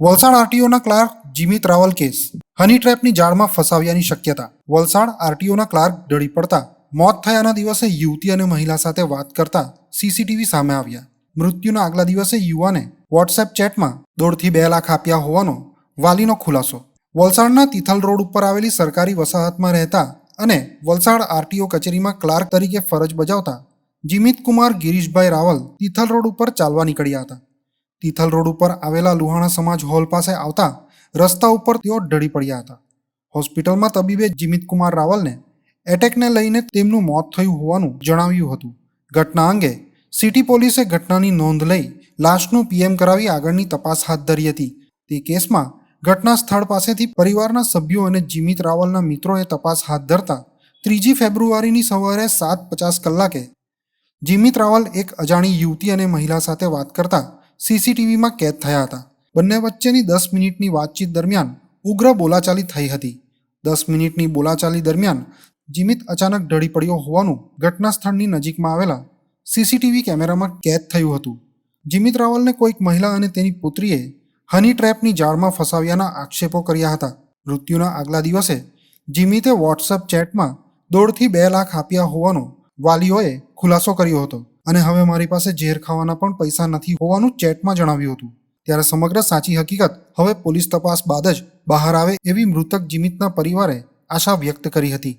Valsad આરટીઓના clerk Jimit Raval case. Honey ટ્રેપની જાળમાં ફસાવ્યાની શક્યતા. વલસાડ આરટીઓના ક્લાર્ક ઢળી પડતા. મોત થયાના દિવસે યુવતી અને મહિલા સાથે વાત કરતા સીસીટીવી સામે આવ્યા. મૃત્યુના આગલા દિવસે યુવાને વોટ્સએપ ચેટમાં દોઢથી બે લાખ આપ્યા હોવાનો વાલીનો ખુલાસો. વલસાડના તિથલ રોડ ઉપર આવેલી સરકારી વસાહતમાં રહેતા અને વલસાડ આરટીઓ કચેરીમાં ક્લાર્ક તરીકે ફરજ બજાવતા જીમિત કુમાર ગિરીશભાઈ રાવલ તિથલ રોડ ઉપર ચાલવા નીકળ્યા હતા. તિથલ રોડ ઉપર આવેલા લુહાણા સમાજ હોલ પાસે આવતા રસ્તા ઉપર તેઓ ઢળી પડ્યા હતા. હોસ્પિટલમાં તબીબે જીમિત કુમાર રાવલને એટેકને લઈને તેમનું મોત થયું હોવાનું જણાવ્યું હતું. ઘટના અંગે સિટી પોલીસે ઘટનાની નોંધ લઈ લાશનું પીએમ કરાવી આગળની તપાસ હાથ ધરી હતી. તે કેસમાં ઘટના સ્થળ પાસેથી પરિવારના સભ્યો અને જીમિત રાવલના મિત્રોએ તપાસ હાથ ધરતા ત્રીજી ફેબ્રુઆરીની સવારે સાત પચાસ કલાકે જીમિત રાવલ એક અજાણી યુવતી અને મહિલા સાથે વાત કરતા સીસીટીવીમાં કેદ થયા હતા. બંને વચ્ચેની દસ મિનિટની વાતચીત દરમિયાન ઉગ્ર બોલાચાલી થઈ હતી. દસ મિનિટની બોલાચાલી દરમિયાન જીમિત અચાનક ઢળી પડ્યો હોવાનું ઘટના સ્થળની નજીકમાં આવેલા સીસીટીવી કેમેરામાં કેદ થયું હતું. જીમિત રાવલને કોઈક મહિલા અને તેની પુત્રીએ હની ટ્રેપની જાળમાં ફસાવ્યાના આક્ષેપો કર્યા હતા. મૃત્યુના આગલા દિવસે જીમિતે વોટ્સઅપ ચેટમાં દોઢથી બે લાખ આપ્યા હોવાનો વાલીઓએ ખુલાસો કર્યો હતો. અને હવે મારી પાસે ઝેર ખાવાના પણ પૈસા નથી હોવાનું ચેટમાં જણાવ્યું હતું. ત્યારે સમગ્ર સાચી હકીકત હવે પોલીસ તપાસ બાદ જ બહાર આવે એવી મૃતક જીમિતના પરિવારે આશા વ્યક્ત કરી હતી.